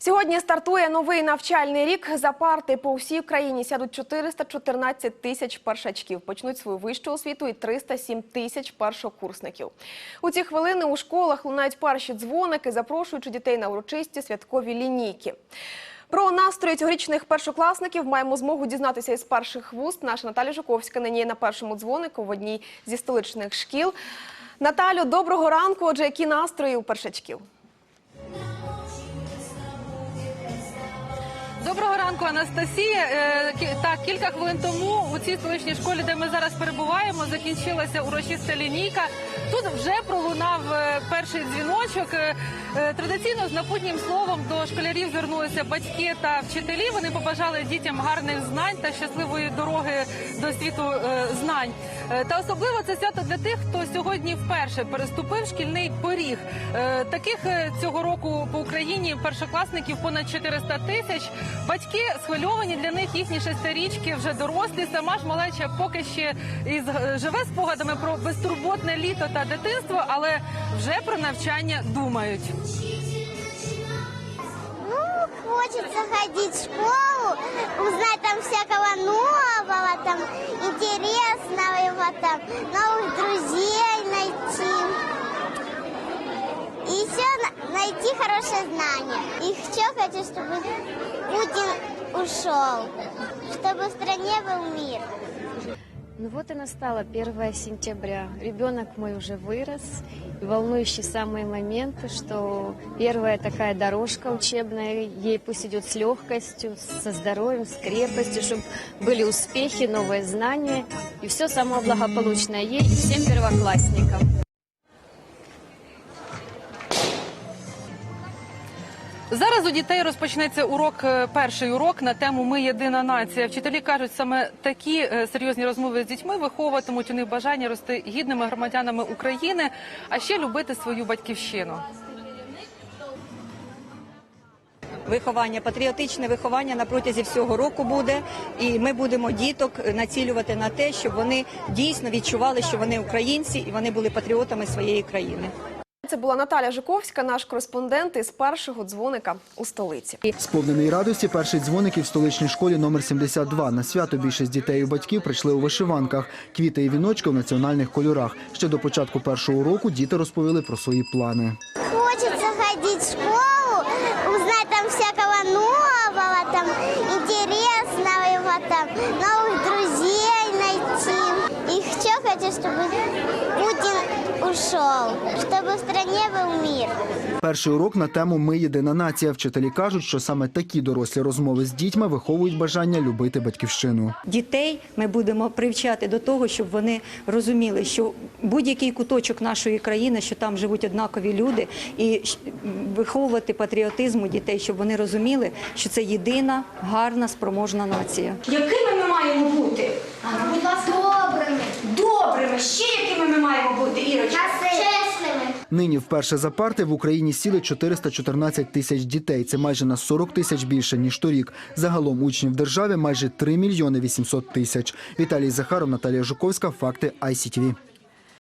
Сьогодні стартує новий навчальний рік. За парти по всій країні сядуть 414 тисяч першачків. Почнуть свою вищу освіту і 307 тисяч першокурсників. У ці хвилини у школах лунають перші дзвоники, запрошуючи дітей на урочисті святкові лінійки. Про настрої цьогорічних першокласників маємо змогу дізнатися із перших вуст. Наша Наталя Жуковська нині на першому дзвонику в одній зі столичних шкіл. Наталю, доброго ранку. Отже, які настрої у першачків? Доброго ранку, Анастасія. Е, Так, кілька хвилин тому у цій столичній школі, де ми зараз перебуваємо, закінчилася урочиста лінійка. Тут вже пролунав перший дзвіночок. Е, е, Традиційно з напутнім словом до школярів звернулися батьки та вчителі. Вони побажали дітям гарних знань та щасливої дороги до світу е, знань. Та особливо це свято для тих, хто сьогодні вперше переступив шкільний поріг. Таких цього року по Україні першокласників понад 400 тисяч. Батьки схвильовані для них їхні шестирічки вже дорослі. Сама ж малеча поки ще із живе спогадами про безтурботне літо та дитинство, але вже про навчання думають. Ну, хочется ходить в школу, узнать там всякого нового, там интересного, там новых друзей найти. И еще найти хорошее знание. И еще хочу, чтобы Путин ушел, чтобы в стране был мир. Ну вот и настало 1 сентября. Ребенок мой уже вырос. И волнующие самые моменты, что первая такая дорожка учебная, ей пусть идет с легкостью, со здоровьем, с крепостью, чтобы были успехи, новые знания. И все самое благополучное ей и всем первоклассникам. Зараз у дітей розпочнеться урок, е, перший урок на тему Ми єдина нація. Вчителі кажуть, саме такі е, серйозні розмови з дітьми виховуватимуть у них бажання рости гідними громадянами України, а ще любити свою батьківщину. Виховання, патріотичне виховання на протязі всього року буде, і ми будемо діток націлювати на те, щоб вони дійсно відчували, що вони українці і вони були патріотами своєї країни. Це була Наталя Жуковська, наш кореспондент із першого дзвоника у столиці. Сповнений радості перший дзвоник і в столичній школі номер 72. На свято більшість дітей і батьків прийшли у вишиванках, квіти і віночки в національних кольорах. Ще до початку першого уроку діти розповіли про свої плани. Хочется ходить в школу, узнать там всякого нового, там интересного, там новых друзей найти. И еще хочу, Путин ушел, чтобы в стране был мир. Перший урок на тему Ми єдина нація. Вчителі кажуть, що саме такі дорослі розмови з дітьми виховують бажання любити батьківщину. Дітей ми будемо привчати до того, щоб вони розуміли, що будь-який куточок нашої країни, що там живуть однакові люди, і виховувати патріотизм у дітей, щоб вони розуміли, що це єдина, гарна, спроможна нація. Якими ми маємо бути? Будь ласка. Ще якими ми маємо бути, Ірочка? Чесними. Нині вперше за парти в Україні сіли 414 тисяч дітей. Це майже на 40 тисяч більше ніж торік. Загалом учнів в державі майже 3 мільйони 800 тисяч. Віталій Захаров, Наталія Жуковська. Факти ICTV.